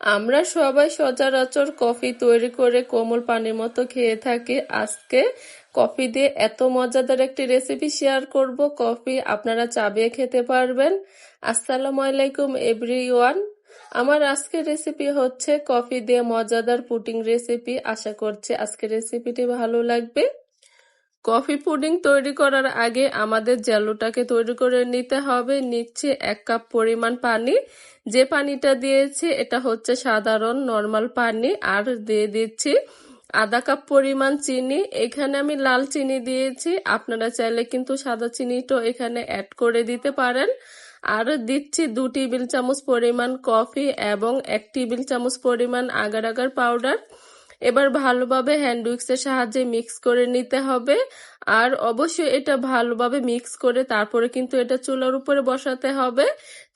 আমরা সবাই সচরাচর কফি তৈরি করে কোমল পানির মতো খেয়ে থাকি। আজকে কফি দিয়ে এত মজাদার একটি রেসিপি শেয়ার করব। কফি আপনারা চাবিয়ে খেতে পারবেন। আসসালামু আলাইকুম এভরিওয়ান আমার আজকের রেসিপি হচ্ছে কফি দিয়ে মজাদার পুটিং রেসিপি আশা করছি আজকের রেসিপিটি ভালো লাগবে। কফি পুডিং তৈরি করার আগে আমাদের জেলোটাকে তৈরি করে নিতে হবে। নিচ্ছে এক কাপ পরিমাণ পানি। যে পানিটা দিয়েছি, এটা হচ্ছে সাধারণ, নর্মাল পানি। আর দিয়ে দিচ্ছি আধা কাপ পরিমাণ চিনি। এখানে আমি লাল চিনি দিয়েছি। আপনারা চাইলে কিন্তু সাদা চিনিটাও এখানে অ্যাড করে দিতে পারেন। আর দিচ্ছি দু টেবিল চামচ পরিমাণ কফি এবং এক টেবিল চামচ পরিমাণ আগার আগার পাউডার। এবার ভালোভাবে হ্যান্ড উইক্সের সাহায্যে মিক্স করে নিতে হবে। আর অবশ্যই এটা ভালোভাবে মিক্স করে তারপরে কিন্তু এটা চুলার উপরে বসাতে হবে।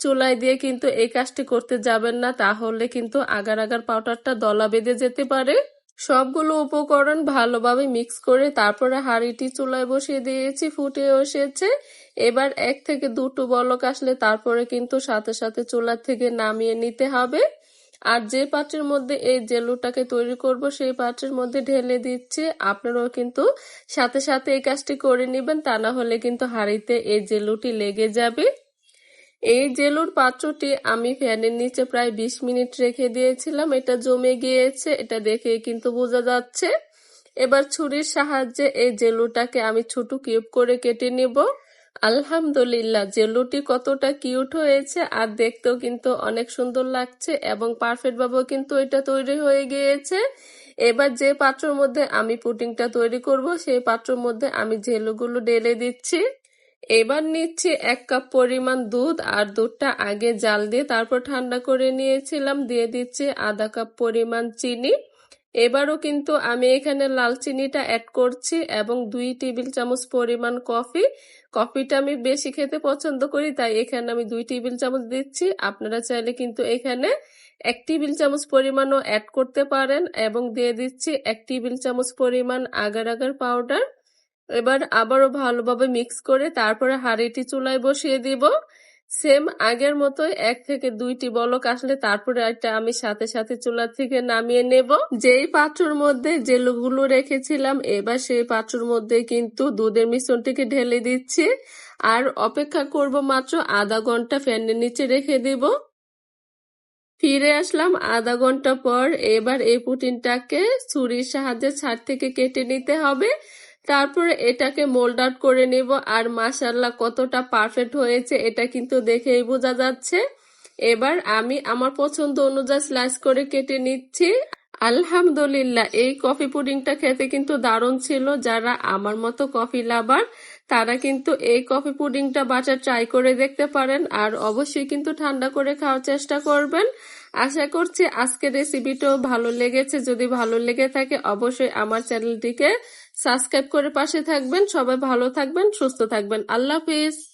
চুলায় দিয়ে কিন্তু এই কাজটি করতে যাবেন না, তাহলে কিন্তু আগার আগার পাউডারটা দলা বেঁধে যেতে পারে। সবগুলো উপকরণ ভালোভাবে মিক্স করে তারপরে হাঁড়িটি চুলায় বসিয়ে দিয়েছি ফুটে এসেছে। এবার এক থেকে দুটো বলক আসলে তারপরে কিন্তু সাথে সাথে চুলার থেকে নামিয়ে নিতে হবে। আর যে পাত্রের মধ্যে এই জেলুটাকে তৈরি করব, সেই পাত্রের মধ্যে ঢেলে দিচ্ছি। আপনারাও কিন্তু সাথে সাথে এই কাজটি করে নেবেন, তা না হলে কিন্তু হাঁড়িতে এই জেলুটি লেগে যাবে। এই জেলুর পাত্রটি আমি ফ্যানের নিচে প্রায় বিশ মিনিট রেখে দিয়েছিলাম। এটা জমে গিয়েছে, এটা দেখে কিন্তু বোঝা যাচ্ছে। এবার ছুরির সাহায্যে এই জেলুটাকে আমি ছোট কিউব করে কেটে নিব। আলহামদুলিল্লাহ জেলুটি কতটা কিউট হয়েছে আর দেখতেও কিন্তু অনেক সুন্দর লাগছে এবং পারফেক্ট ভাবেও কিন্তু এটা তৈরি হয়ে গিয়েছে। এবার যে পাত্রর মধ্যে আমি পুটিংটা তৈরি করব, সেই পাত্রর মধ্যে আমি জেলুগুলো ঢেলে দিচ্ছি। এবার নিচ্ছি এক কাপ পরিমাণ দুধ আর দুধটা আগে জাল দিয়ে তারপর ঠান্ডা করে নিয়েছিলাম, দিয়ে দিচ্ছি আধা কাপ পরিমাণ চিনি। এবারও কিন্তু আমি এখানে লাল চিনিটা অ্যাড করছি এবং দুই টেবিল চামচ পরিমাণ কফি কফিটা আমি বেশি খেতে পছন্দ করি, তাই এখানে আমি দুই টেবিল চামচ দিচ্ছি। আপনারা চাইলে কিন্তু এখানে এক টেবিল চামচ পরিমাণও অ্যাড করতে পারেন এবং দিয়ে দিচ্ছি এক টেবিল চামচ পরিমাণ আগার আগার পাউডার এবার আবারও ভালোভাবে মিক্স করে তারপরে হাঁড়িটি চুলায় বসিয়ে দিব। সেম, আগের মতোই এক থেকে দুইটি বলক আসলে তারপরে একটা আমি সাথে সাথে চুলা থেকে নামিয়ে নেব। যেই পাত্রর মধ্যে জেলুগুলো রেখেছিলাম, এবার সেই পাত্রর মধ্যে কিন্তু দুধের মিশ্রণটিকে ঢেলে দিচ্ছি। আর অপেক্ষা করব মাত্র আধা ঘণ্টা ফ্যানের নিচে রেখে দিব। ফিরে আসলাম আধা ঘণ্টা পর, এবার এই পুটিনটাকে ছুরির সাহায্যে ছাদ থেকে কেটে নিতে হবে। তারপরে এটাকে মোল্ড আউট করে নেব। আর মাসাল্লাহ কতটা পারফেক্ট হয়েছে এটা কিন্তু দেখেই বোঝা যাচ্ছে। এবার আমি আমার পছন্দ অনুযায়ী স্লাইস করে কেটে নিচ্ছি। আলহামদুলিল্লাহ, এই কফি পুডিংটা খেতে কিন্তু দারুণ ছিল। যারা আমার মতো কফি লাভার তারা কিন্তু এই কফি পুডিংটা বাসার ট্রাই করে দেখতে পারেন আর অবশ্যই কিন্তু ঠান্ডা করে খাওয়ার চেষ্টা করবেন। আশা করছি আজকের রেসিপিটাও ভালো লেগেছে। যদি ভালো লেগে থাকে অবশ্যই আমার চ্যানেলটিকে সাবস্ক্রাইব করে পাশে থাকবেন। সবাই ভালো থাকবেন, সুস্থ থাকবেন। আল্লাহ হাফিজ।